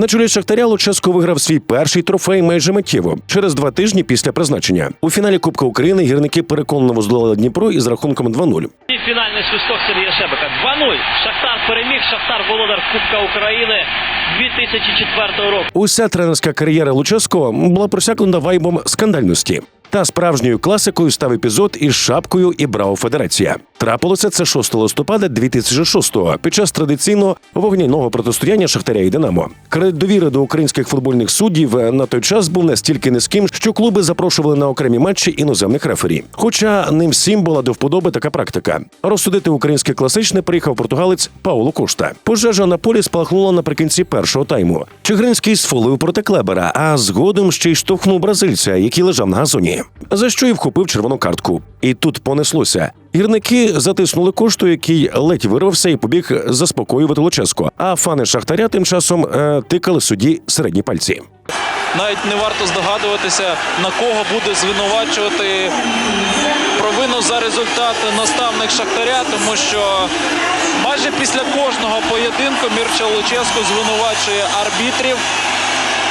На чолі Шахтаря Луческо виграв свій перший трофей майже миттєво через два тижні після призначення. У фіналі Кубка України гірники переконливо здолали Дніпро із рахунком 2-0. І фінальний свисток Сергія Шебека. 2-0. Шахтар переміг. Шахтар володар Кубка України 2004 року. Уся тренерська кар'єра Луческо була просякнута вайбом скандальності. Та справжньою класикою став епізод із шапкою і Браво Федерація. Трапилося це 6 листопада 2006-го під час традиційного вогняного протистояння Шахтаря і Динамо. Кредит довіри до українських футбольних суддів на той час був настільки низьким, що клуби запрошували на окремі матчі іноземних рефері. Хоча не всім була до вподоби така практика. Розсудити українське класичне приїхав португалець Пауло Кошта. Пожежа на полі спалахнула наприкінці першого тайму. Чигринський сфолив проти Клебера, а згодом ще й штовхнув бразильця, який лежав на газоні. За що й вхопив червону картку. І тут понеслося. Гірники затиснули кошту, який ледь вирвався і побіг заспокоювати Луческо. А фани Шахтаря тим часом е, тикали судді середні пальці. Навіть не варто здогадуватися, на кого буде звинувачувати провину за результат наставник Шахтаря, тому що майже після кожного поєдинку Мірча Луческо звинувачує арбітрів,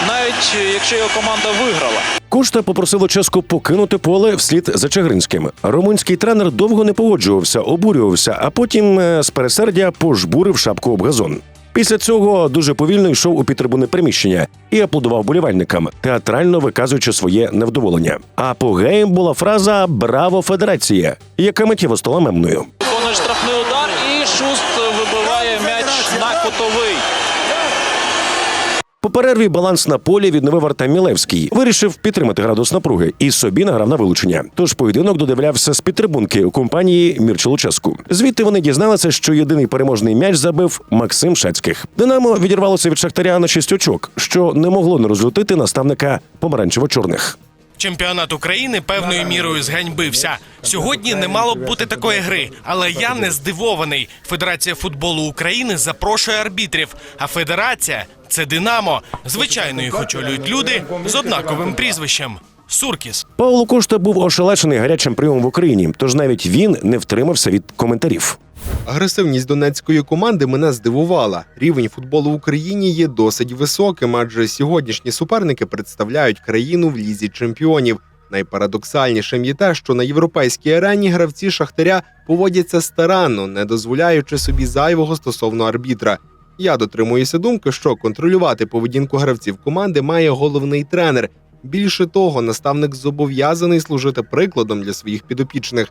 навіть якщо його команда виграла. Кошта попросив Луческо покинути поле вслід за Чигринським. Румунський тренер довго не погоджувався, обурювався, а потім е, з пересердя пожбурив шапку об газон. Після цього дуже повільно йшов у підтрибуни приміщення і аплодував болівальникам, театрально виказуючи своє невдоволення. А апогеєм була фраза Браво Федерація, яка миттєво стала мемною. Виконує штрафний удар і Шуст вибиває м'яч на кутовий. По перерві баланс на полі відновив Артем Мілевський. Вирішив підтримати градус напруги і собі награв на вилучення. Тож поєдинок додивлявся з підтрибунки у компанії Мірчу Луческу. Звідти вони дізналися, що єдиний переможний м'яч забив Максим Шацьких. Динамо відірвалося від Шахтаря на шість очок, що не могло не розлютити наставника помаранчево-чорних. Чемпіонат України певною мірою зганьбився. Сьогодні не мало б бути такої гри, але я не здивований. Федерація футболу України запрошує арбітрів, а федерація це Динамо. Звичайно, їх очолюють люди з однаковим прізвищем Суркіс. Павло Кошта був ошелешений гарячим прийомом в Україні, тож навіть він не втримався від коментарів. Агресивність донецької команди мене здивувала. Рівень футболу в Україні є досить високим, адже сьогоднішні суперники представляють країну в лізі чемпіонів. Найпарадоксальнішим є те, що на європейській арені гравці Шахтаря поводяться старанно, не дозволяючи собі зайвого стосовно арбітра. Я дотримуюся думки, що контролювати поведінку гравців команди має головний тренер. Більше того, наставник зобов'язаний служити прикладом для своїх підопічних.